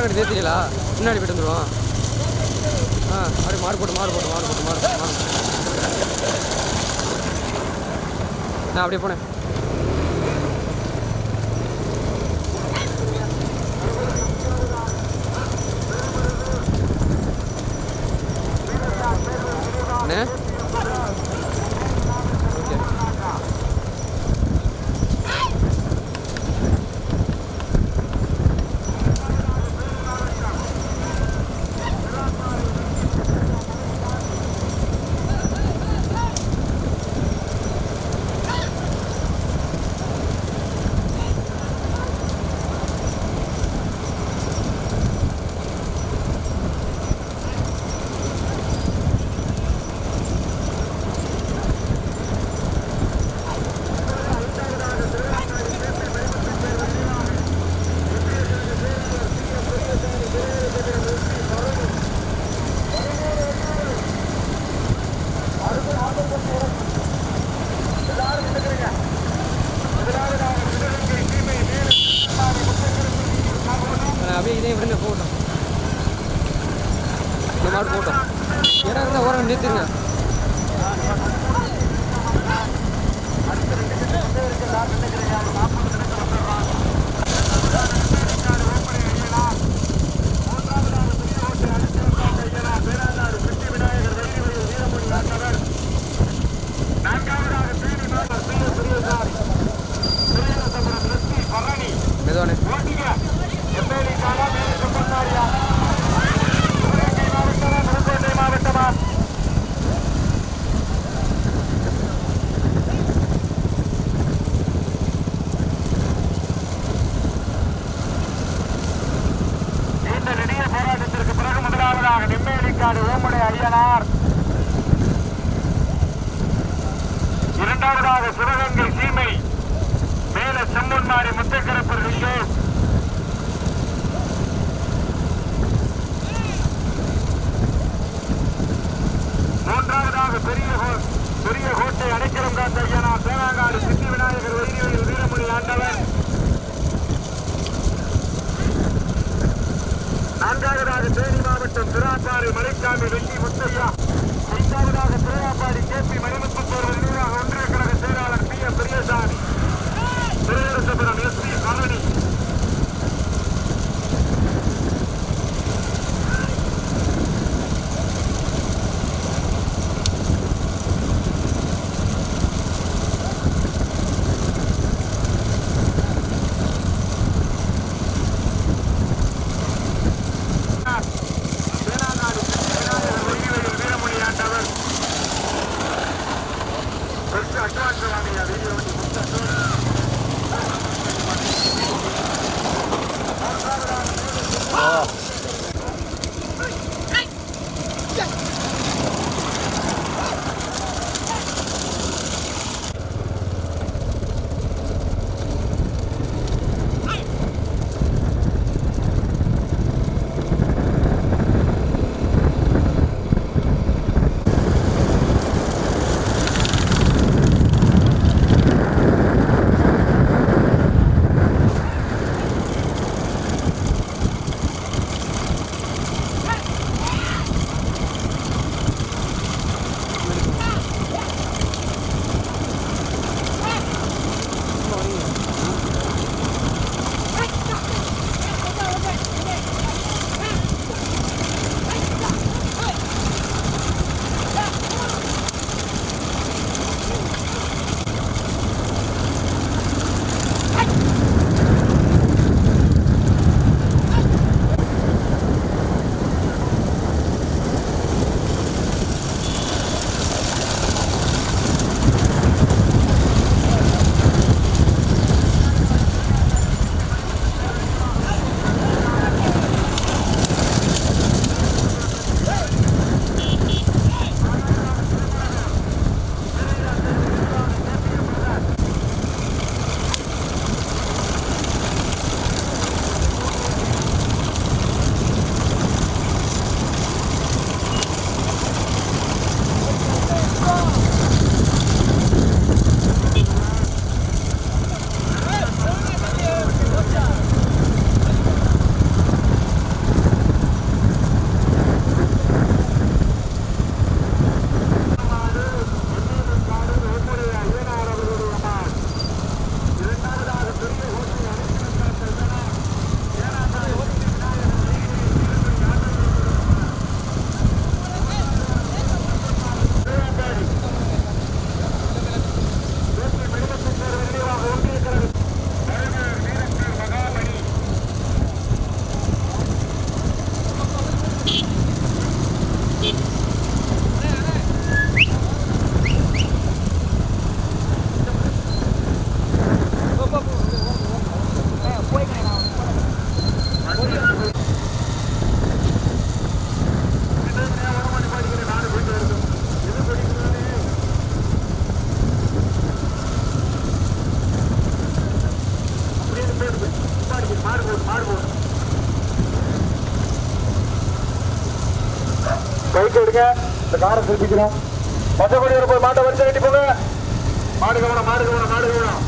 மாடு கட்டி சேர்த்துக்கலாம் முன்னாடி போயிட்டு வந்துடுவோம் ஆ அப்படியே மாடு போட்டு மாடு போட்டு மாடு போட்டு மாறு போட்டு மாடு நான் அப்படியே போனேன். людина. பைக் எடுங்க இந்த காரை திருப்பிக்கிறோம் பச்சைக்கொடி போய் மாட்டை வரிசை கட்டி போங்க மாடு கவனம் மாடு கவனம் மாடு கவனம்.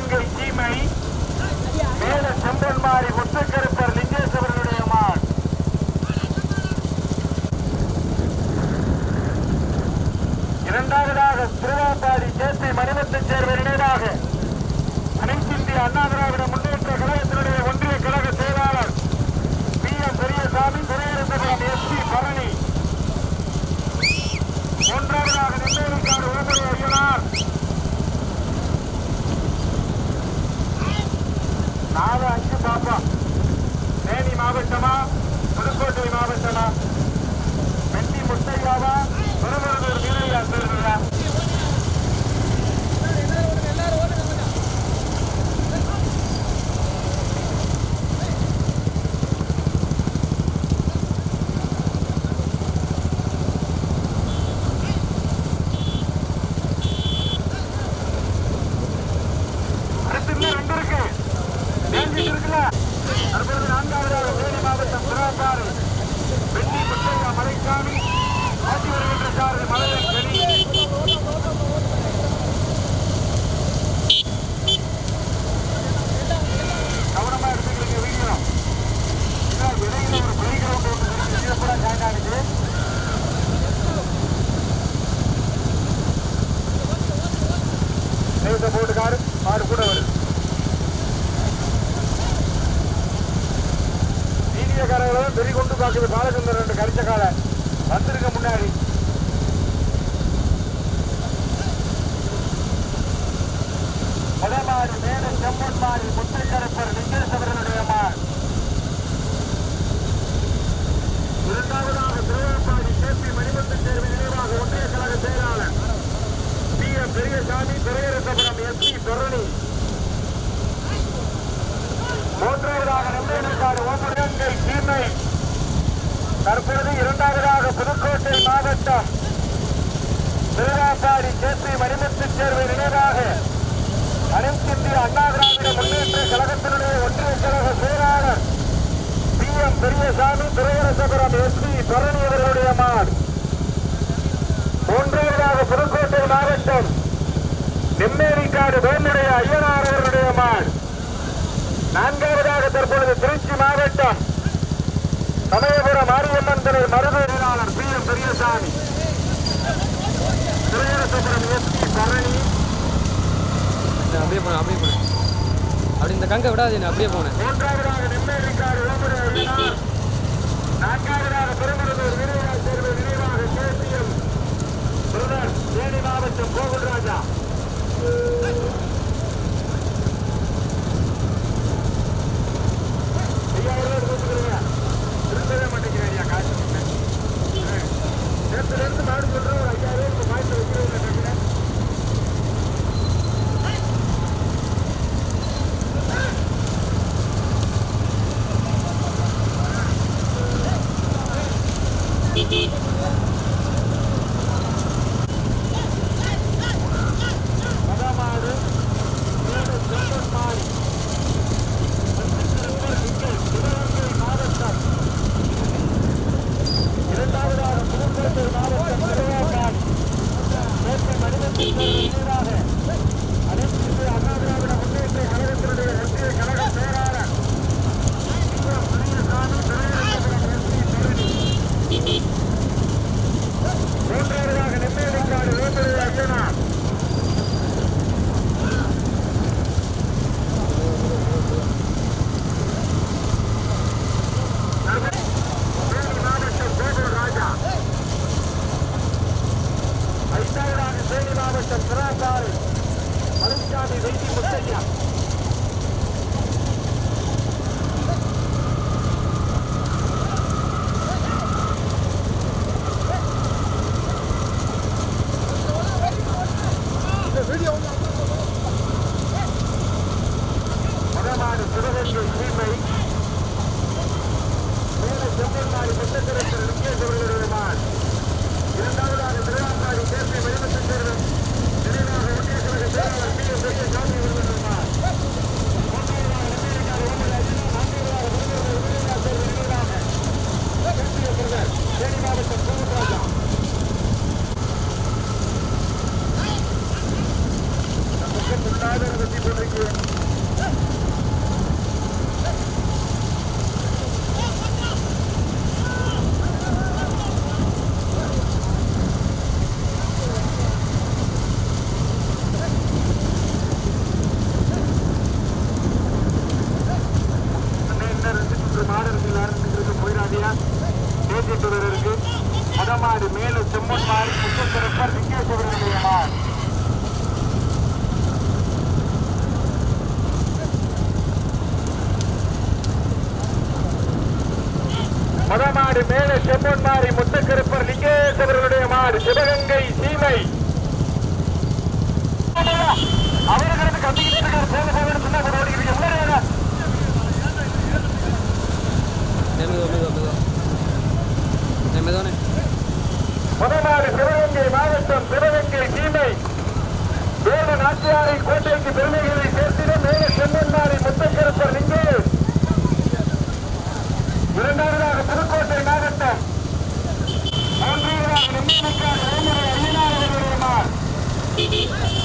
சிவகங்கை சீமை மேல செம்பன்மாரி முத்துக்கருப்பர் லிங்கேஸ்வரனுடைய மான். இரண்டாவதாக திருவாப்பாடி சேத்தை மணிமத்து சேர்வை நினைவாக அனைத்து இந்திய அண்ணா வீரன் வெறி கொண்டு பார்க்குது பாலச்சந்தர் ரெண்டு கரிச்ச காலை. வந்திருக்க முன்னாடி. வடமாறு மேல செம்மன் மாறி முத்தையரப்பர் லிங்கேஷ் அவர்களுடைய மான். இரண்டாவதாக திருவள்ளாடி கேபி மணிமந்தன் தேர்வு நினைவாக ஒன்றிய கழக செயலாளர். P M Periyasamy Duraiyarasapuram S P தொரணி மூன்றாவதாக நம்பேனக்காடு தற்பொழுது இரண்டாவதாக புதுக்கோட்டை மாவட்டம் திருவாப்பாடி கேபி மணிமுத்து சேர்வை நினைவாக அனைத்து இந்திய அண்ணா திராவிட முன்னேற்ற கழகத்தினுடைய ஒன்றிய கழக செயலாளர் P M Periyasamy Duraiyarasapuram SP Palani அவர்களுடைய மாடு மூன்றாவதாக புதுக்கோட்டை மாவட்டம் நெம்மேரிக்காடு வேமுடைய ஐயனார் அவர்களுடைய மாடு நான்காவதாக தற்பொழுது திருச்சி மாவட்டம் Samayapuram Mariamman Thiru மருதவியலாளர் P. M. Periyasamy. Duraiyarasapuram SP Palani. நான் அப்படியே போனேன் அப்படியே போனேன் அப்படி இந்த கங்கை விடாது அப்படியே போனேன். மூன்றாவதாக நெம்மேரிக்காடு வேமுடைய ஐயனார் நான்காவதாக பெருமருதூர் வீரராஜ் சேர்வை நினைவாக கேசிஎம் பிரதர் தேனி மாவட்டம் கோகுல்ராஜா நேரத்துல இருந்து மாடு சொல்றேன் ஒரு ஐயாயிரம் இப்போ காய்ச்சல் வைக்கிறவங்க மேல செம்மண் முத்துக்கருப்பர் லிங்கேஷ் அவர்களுடைய மாடு சிவகங்கை சீமை. அவர்களுக்கு கத்திக்கிட்டு இருக்காரு போக சொன்னா கூட ஓடிக்கிறீங்க சிவகங்கை மாவட்டம் சிவகங்கை சீமை. வேலு நாட்டியாரை கோட்டைக்கு பெருமைகளை சேர்த்திட மேல செம்மன்னாரி முத்தக்கருப்பர் Hee hee hee!